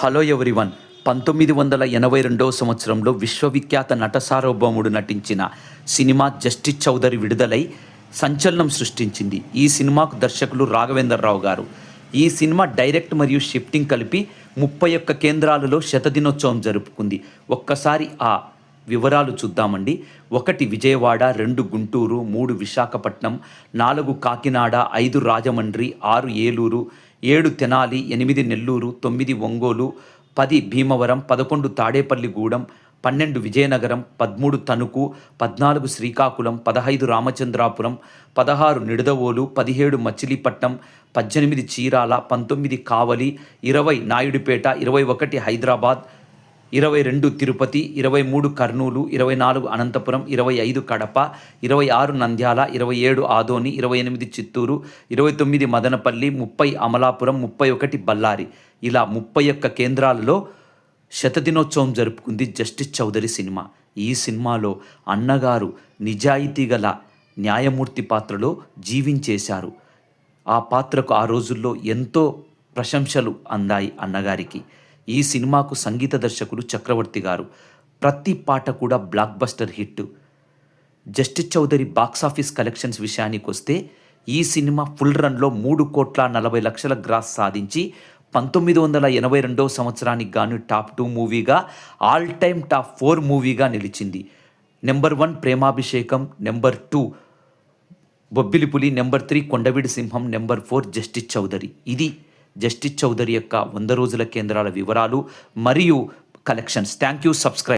Hello everyone పంతొమ్మిది వందల ఎనభై రెండవ సంవత్సరంలో విశ్వవిఖ్యాత నట సార్వభౌముడు నటించిన సినిమా జస్టిస్ చౌదరి విడుదలై సంచలనం సృష్టించింది. ఈ సినిమాకు దర్శకులు రాఘవేంద్రరావు గారు. ఈ సినిమా డైరెక్ట్ మరియు షిఫ్టింగ్ కలిపి ముప్పై ఒక్క కేంద్రాలలో శతదినోత్సవం జరుపుకుంది. ఒక్కసారి ఆ వివరాలు చూద్దామండి. ఒకటి విజయవాడ రెండు గుంటూరు మూడు విశాఖపట్నం నాలుగు కాకినాడ ఐదు రాజమండ్రి ఆరు ఏలూరు ఏడు తెనాలి ఎనిమిది నెల్లూరు తొమ్మిది ఒంగోలు పది భీమవరం పదకొండు తాడేపల్లిగూడెం పన్నెండు విజయనగరం పదమూడు తణుకు పద్నాలుగు శ్రీకాకుళం పదహైదు రామచంద్రాపురం పదహారు నిడదవోలు పదిహేడు మచిలీపట్నం పద్దెనిమిది చీరాల పంతొమ్మిది కావలి ఇరవై నాయుడుపేట ఇరవై ఒకటి హైదరాబాద్ ఇరవై రెండు తిరుపతి ఇరవై మూడు కర్నూలు ఇరవై నాలుగు అనంతపురం ఇరవై ఐదు కడప ఇరవై ఆరు నంద్యాల ఇరవై ఏడు ఆదోని ఇరవై ఎనిమిది చిత్తూరు ఇరవై తొమ్మిది మదనపల్లి ముప్పై అమలాపురం ముప్పై ఒకటి బళ్ళారి. ఇలా ముప్పై ఒక్క కేంద్రాలలో శతదినోత్సవం జరుపుకుంది జస్టిస్ చౌదరి సినిమా. ఈ సినిమాలో అన్నగారు నిజాయితీ గల న్యాయమూర్తి పాత్రలో జీవించేశారు. ఆ పాత్రకు ఆ రోజుల్లో ఎంతో ప్రశంసలు అందాయి అన్నగారికి. ఈ సినిమాకు సంగీత దర్శకుడు చక్రవర్తి గారు. ప్రతి పాట కూడా blockbuster hit. Justice Chowdary box office collections విషయానికి వస్తే ఈ సినిమా ఫుల్ రన్లో మూడు కోట్ల నలభై లక్షల గ్రాస్ సాధించి పంతొమ్మిది వందల ఎనభై రెండవ సంవత్సరానికి గాను టాప్ టూ మూవీగా ఆల్ టైమ్ టాప్ ఫోర్ మూవీగా నిలిచింది. Number one Premabhishekam number two Bobbili Puli number three Kondaveeti Simham number four justice Chowdary. ఇది జస్టిస్ చౌదరి యొక్క వంద రోజుల కేంద్రాల వివరాలు మరియు కలెక్షన్స్. Thank you subscribe